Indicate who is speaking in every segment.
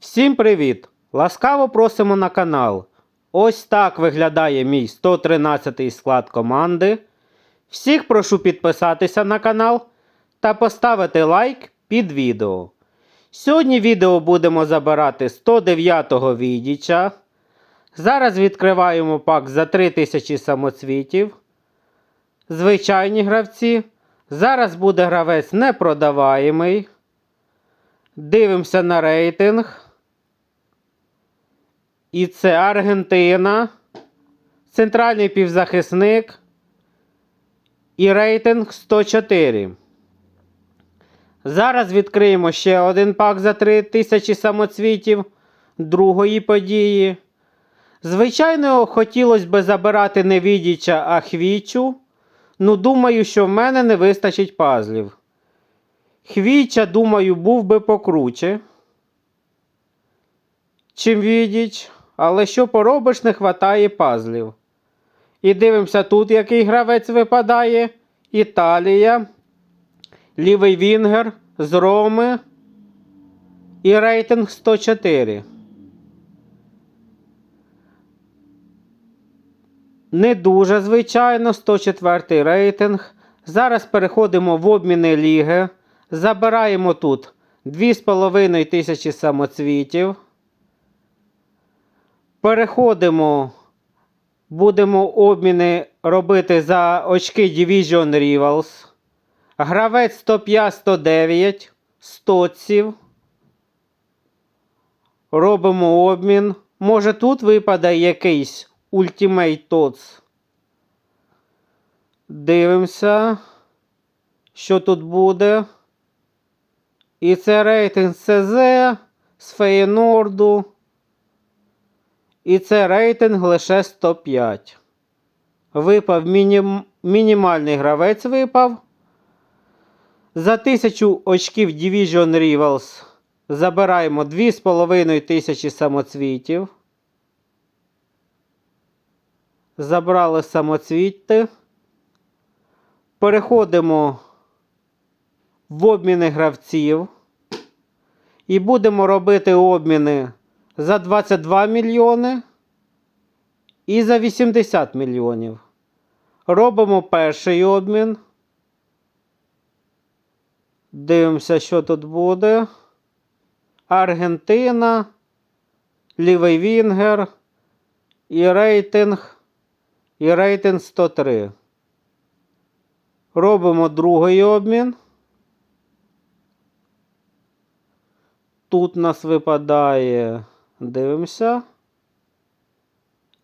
Speaker 1: Всім привіт! Ласкаво просимо на канал. Ось так виглядає мій 113 склад команди. Всіх прошу підписатися на канал та поставити лайк під відео. Сьогодні відео будемо забирати 109-го відіча. Зараз відкриваємо пак за 3000 самоцвітів. Звичайні гравці. Зараз буде гравець непродаваємий. Дивимося на рейтинг. І це Аргентина, центральний півзахисник і рейтинг 104. Зараз відкриємо ще один пак за 3000 самоцвітів другої події. Звичайно, хотілося б забирати не Відіча, а Хвічу. Ну, думаю, що в мене не вистачить пазлів. Хвіча, думаю, був би покруче, чим Відіч. Але що поробиш, не хватає пазлів. І дивимося тут, який гравець випадає. Італія. Лівий Вінгер з Роми. І рейтинг 104. Не дуже, звичайно, 104 рейтинг. Зараз переходимо в обміни ліги. Забираємо тут 2,5 тисячі самоцвітів. Переходимо, будемо обміни робити за очки Division Rivals. Гравець 105 109 стоців. Робимо обмін. Може тут випаде якийсь Ultimate Tots. Дивимося, що тут буде. І це рейтинг СЗ з Фейнорду. І це рейтинг лише 105. Випав мінім... мінімальний гравець випав. За 1000 очків Division Rivals забираємо 2500 самоцвітів. Забрали самоцвіти. Переходимо в обміни гравців. І будемо робити обміни за 22 мільйони і за 80 мільйонів. Робимо перший обмін. Дивимося, що тут буде. Аргентина, лівий Вінгер і рейтинг. І рейтинг 103. Робимо другий обмін. Тут нас випадає, дивимося.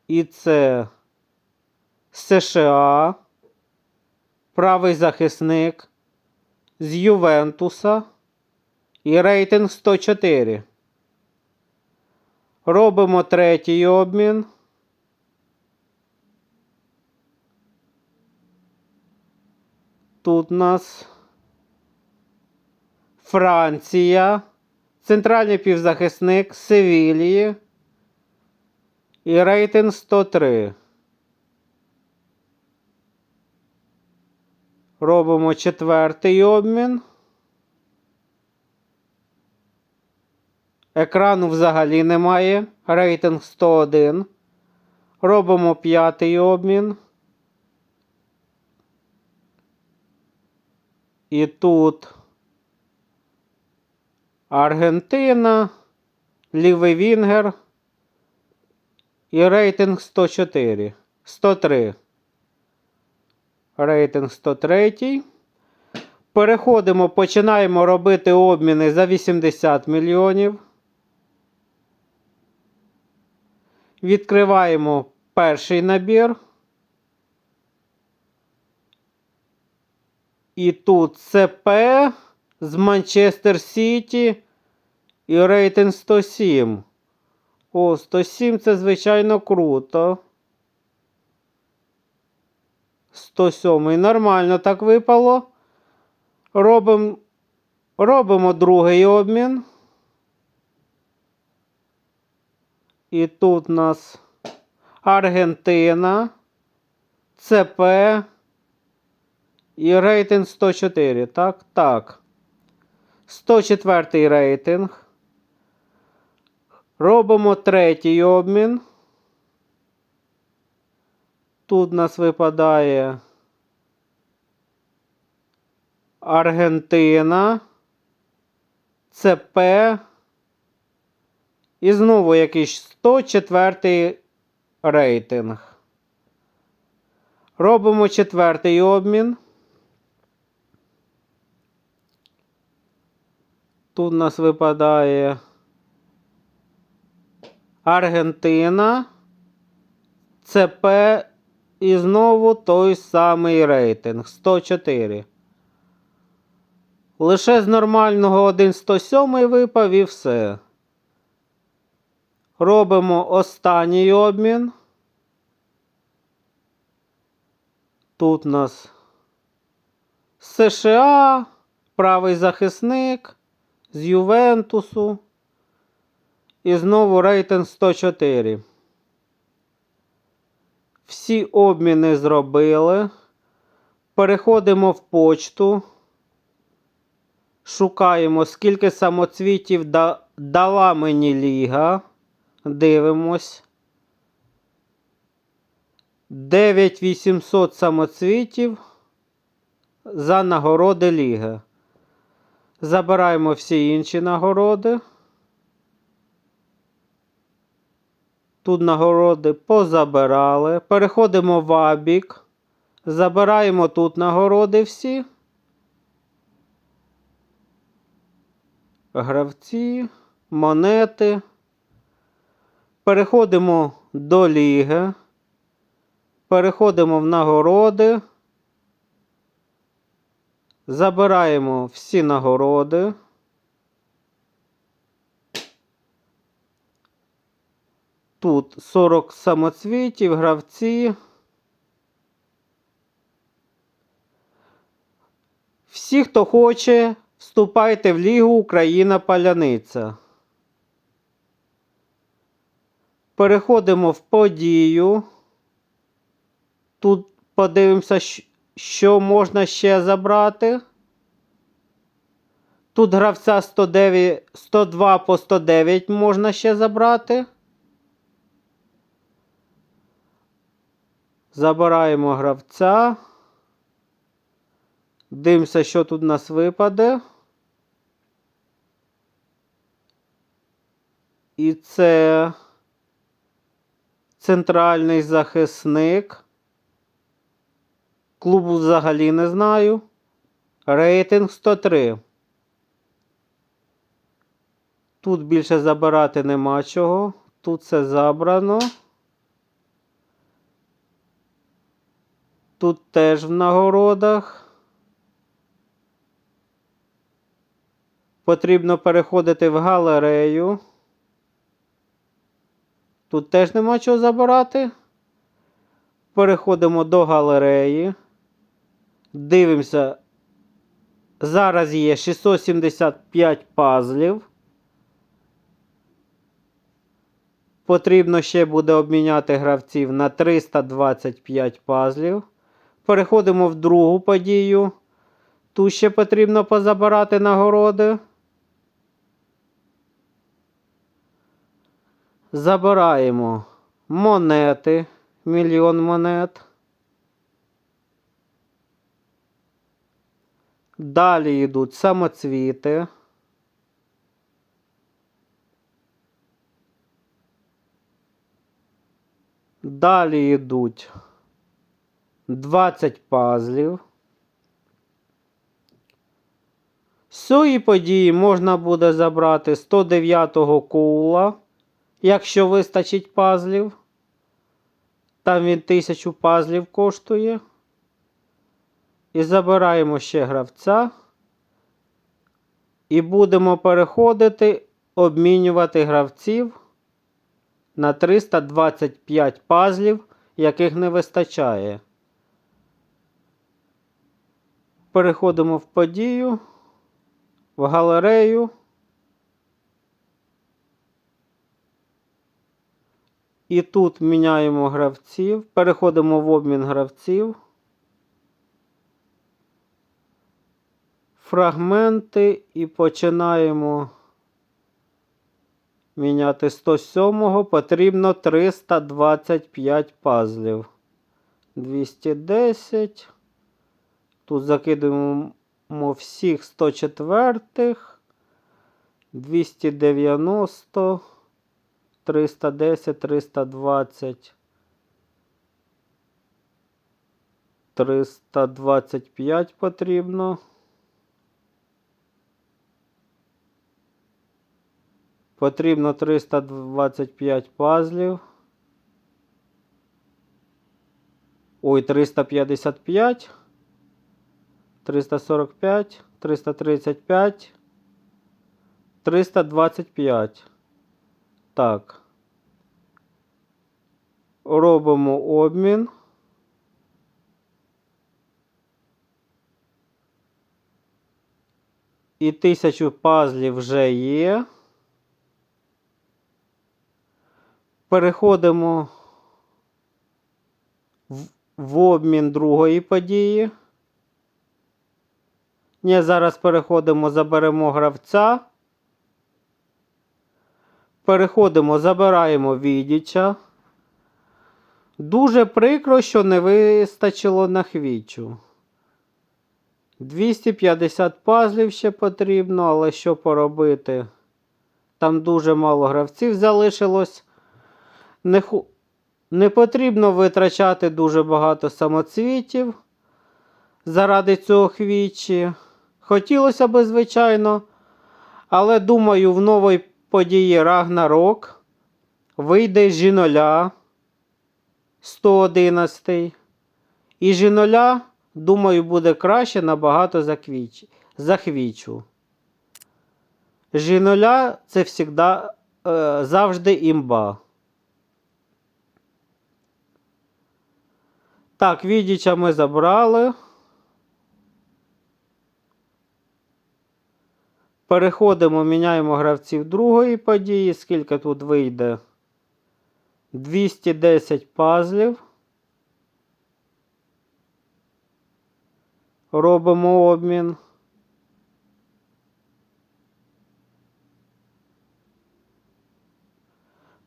Speaker 1: І це США, правий захисник з Ювентуса і рейтинг 104. Робимо третій обмін. Тут у нас Франція, центральний півзахисник Севілії і рейтинг 103. Робимо четвертий обмін. Екрану взагалі немає. Рейтинг 101. Робимо п'ятий обмін. І тут Аргентина, лівий Вінгер і рейтинг 104. 103. Рейтинг 103. Переходимо, починаємо робити обміни за 80 мільйонів. Відкриваємо перший набір. І тут ЦП з Манчестер Сіті і рейтинг 107. О, 107 це, звичайно, круто. 107 нормально так випало. Робимо робимо другий обмін. І тут у нас Аргентина, ЦП і рейтинг 104. Так, так. 104 рейтинг. Робимо третій обмін. Тут нас випадає Аргентина, ЦП. І знову якийсь 104 рейтинг. Робимо четвертий обмін. Тут у нас випадає Аргентина, ЦП і знову той самий рейтинг 104. Лише з нормального 1,107 випав і все. Робимо останній обмін. Тут у нас США, правий захисник з Ювентусу. І знову рейтинг 104. Всі обміни зробили. Переходимо в почту. Шукаємо, скільки самоцвітів да- дала мені ліга. Дивимось. 9800 самоцвітів за нагороди ліги. Забираємо всі інші нагороди. Тут нагороди позабирали. Переходимо в Абік. Забираємо тут нагороди всі. Гравці, монети. Переходимо до ліги. Переходимо в нагороди. Забираємо всі нагороди. Тут 40 самоцвітів, гравці. Всі, хто хоче, вступайте в Лігу Україна Паляниця. Переходимо в подію. Тут подивимося, щ- що можна ще забрати. Тут гравця 109, 102 по 109 можна ще забрати. Забираємо гравця. Дивимося, що тут у нас випаде. І це центральний захисник. Клубу взагалі не знаю. Рейтинг 103. Тут більше забирати нема чого. Тут все забрано. Тут теж в нагородах. Потрібно переходити в галерею. Тут теж нема чого забирати. Переходимо до галереї. Дивимося. Зараз є 675 пазлів. Потрібно ще буде обміняти гравців на 325 пазлів. Переходимо в другу подію. Тут ще потрібно позабирати нагороди. Забираємо монети. Мільйон монет. Далі йдуть самоцвіти. Далі йдуть 20 пазлів. З цієї події можна буде забрати 109-го кула, якщо вистачить пазлів. Там він 1000 пазлів коштує. І забираємо ще гравця. І будемо переходити, обмінювати гравців на 325 пазлів, яких не вистачає. Переходимо в подію, в галерею. І тут міняємо гравців, переходимо в обмін гравців. Фрагменти і починаємо Міняти 107 потрібно 325 пазлів. 210. Тут закидуємо всіх 104. 290. 310, 320. 325 потрібно. Потрібно 325 пазлів. Ой, 355. 345, 335, 325. Так. Робимо обмін. І тисячу пазлів вже є. Переходимо в, обмін другої події. Ні, зараз переходимо, заберемо гравця. Переходимо, забираємо відіча. Дуже прикро, що не вистачило на хвічу. 250 пазлів ще потрібно, але що поробити? Там дуже мало гравців залишилось. Не, не потрібно витрачати дуже багато самоцвітів заради цього хвічі. Хотілося б, звичайно, але думаю, в новій події Рагнарок вийде жіноля 111. І жіноля, думаю, буде краще набагато за, квіч... за хвічу. Жіноля це всігда, е, завжди імба. Так, відіча ми забрали. Переходимо, міняємо гравців другої події. Скільки тут вийде? 210 пазлів. Робимо обмін.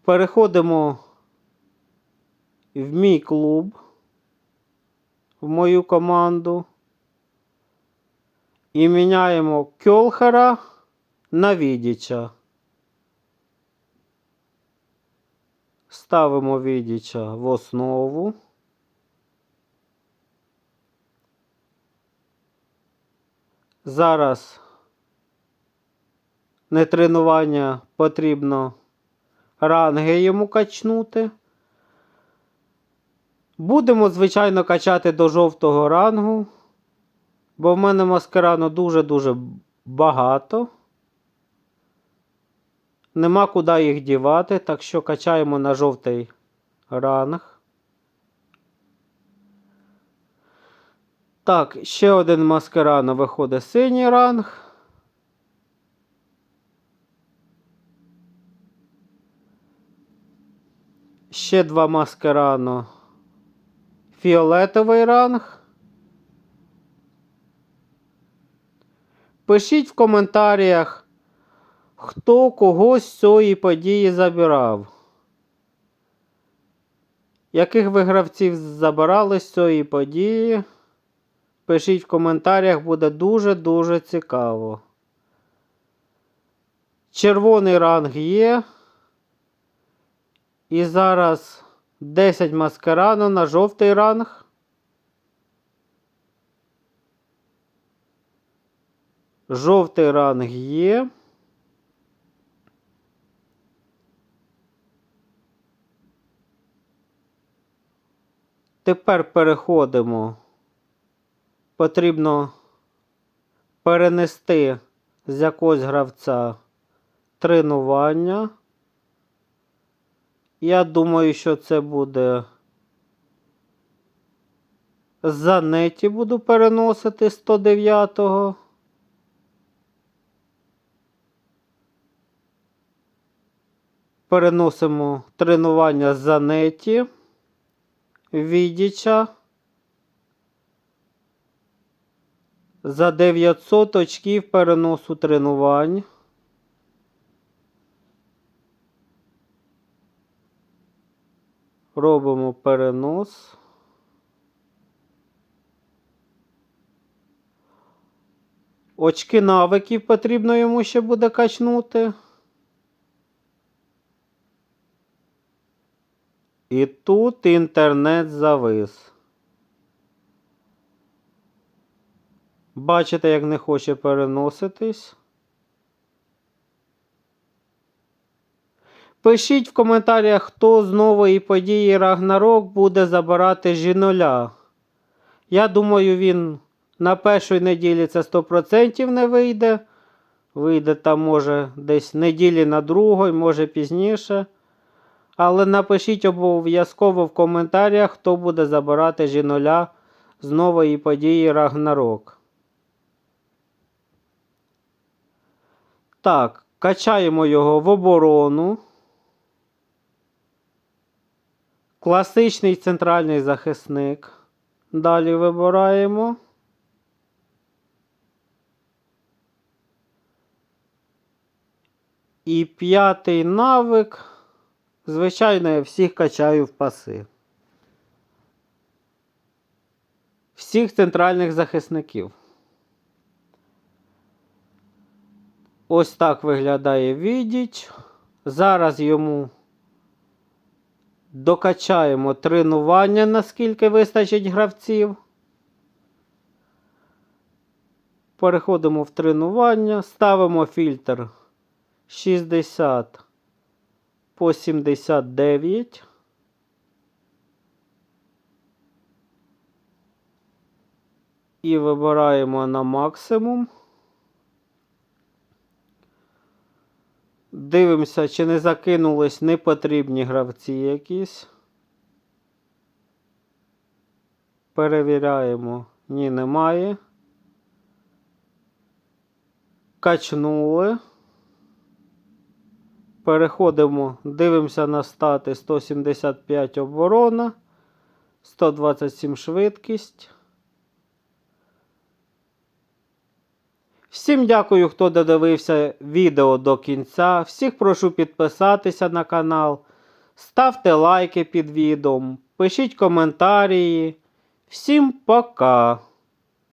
Speaker 1: Переходимо в мій клуб, в мою команду. І міняємо Кьолхера на Відіча. Ставимо Відіча в основу. Зараз не тренування потрібно ранги йому качнути. Будемо, звичайно, качати до жовтого рангу, бо в мене маскарану дуже-дуже багато. Нема куди їх дівати, так що качаємо на жовтий ранг. Так, ще один маскарано виходить синій ранг. Ще два маскарано фіолетовий ранг. Пишіть в коментарях, хто когось з цієї події забирав. Яких ви гравців забирали з цієї події? Пишіть в коментарях, буде дуже-дуже цікаво. Червоний ранг є. І зараз 10 маскарану на жовтий ранг. Жовтий ранг є. Тепер переходимо. Потрібно перенести з якогось гравця тренування. Я думаю, що це буде. За неті буду переносити 109-го. Переносимо тренування за неті. Відіча. За 900 очків переносу тренувань. Робимо перенос. Очки навиків потрібно йому ще буде качнути. І тут інтернет завис. Бачите, як не хоче переноситись. Пишіть в коментарях, хто з нової події Рагнарок буде забирати жіноля. Я думаю, він на першій неділі це 100% не вийде. Вийде там, може, десь неділі на другій, може пізніше. Але напишіть обов'язково в коментарях, хто буде забирати жіноля з нової події Рагнарок. Так, качаємо його в оборону. Класичний центральний захисник. Далі вибираємо. І п'ятий навик. Звичайно, я всіх качаю в паси. Всіх центральних захисників. Ось так виглядає відіч. Зараз йому докачаємо тренування, наскільки вистачить гравців. Переходимо в тренування, ставимо фільтр 60 по 79. І вибираємо на максимум. Дивимося, чи не закинулись непотрібні гравці якісь. Перевіряємо. Ні, немає. Качнули. Переходимо, дивимося на стати 175 оборона, 127 швидкість. Всім дякую, хто додивився відео до кінця. Всіх прошу підписатися на канал. Ставте лайки під відео, пишіть коментарі. Всім пока!